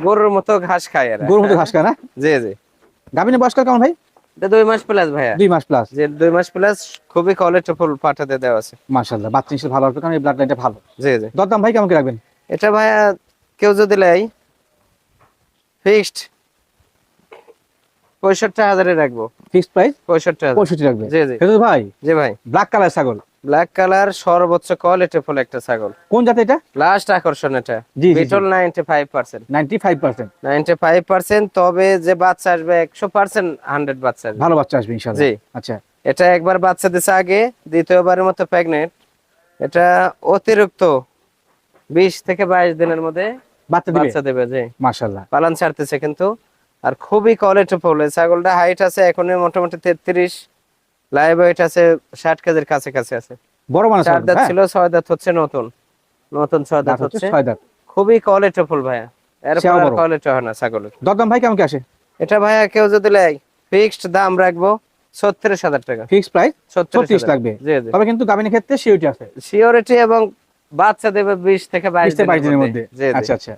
গরুর মতো ঘাস খায় এরা। গরুর মতো ঘাস খায় না? জি জি। বয়সকাল কেমন ভাই? এটা দুই মাস প্লাস ভাইয়া। দুই মাস প্লাস যে দুই মাস প্লাস খুবই কোয়ালিটি ফুল পাঠাতে দেওয়া আছে। মাশাআল্লাহ বাচ্চা ভালো হবে কারণ এই ব্লাড লাইনটা ভালো। জি জি। দরদাম ভাই কেমন কি রাখবেন? এটা ভাইয়া কেউ যদি লাই ফিক্সড পঁয়ষট্টি হাজারে রাখব। ফিক্সড প্রাইস পঁয়ষট্টি হাজার। পঁয়ষট্টি রাখবে? জি জি। ভাই? জি ভাই। ব্ল্যাক কালার ছাগল? ব্ল্যাক কালার সর্বোচ্চ কোয়ালিটি ফুল একটা ছাগল। কোন জাতে এটা? লাস্ট আকর্ষণ এটা। জি। Beetal ninety five percent ninety five percent ninety five percent তবে যে বাচ্চা আসবে একশো পার্সেন্ট হান্ড্রেড বাচ্চা আসবে। ভালো বাচ্চা আসবে ইনশাআল্লাহ। জি। আচ্ছা। এটা একবার বাচ্চা দিছে আগে দ্বিতীয়বারের মতো প্রেগনেন্ট এটা অতিরিক্ত বিশ থেকে বাইশ দিনের মধ্যে বাচ্চা দিবে? বাচ্চা দেবে জি। মাশাআল্লাহ। পালন ছাড়তেছে কিন্তু। আর খুবই কোয়ালিটি ফুল এই ছাগলটা হাইট আছে এখন মোটামুটি তেত্রিশ। লাইভ ওয়েট আছে ষাট কেজির কাছে কাছে আছে। বড় মানুষ চার ছাগল, দাঁত হ্যাঁ? ছিল ছয় দাঁত হচ্ছে নতুন। নতুন ছয় দাঁত হচ্ছে। ছয় দাঁত। খুবই ভাইয়া। এরপর কোয়ালিটি হয় না ছাগলের। দরদাম ভাই কেমন কি আসে? এটা ভাইয়া কেউ যদি লেয় ফিক্সড দাম রাখব ছত্রিশ হাজার টাকা। ফিক্সড প্রাইস ছত্রিশ লাগবে। তবে কিন্তু গাভিনের ক্ষেত্রে সিওরিটি আছে। সিওরিটি এবং বাচ্চা দেবে বিশ থেকে বাইশ দিনের মধ্যে। আচ্ছা আচ্ছা।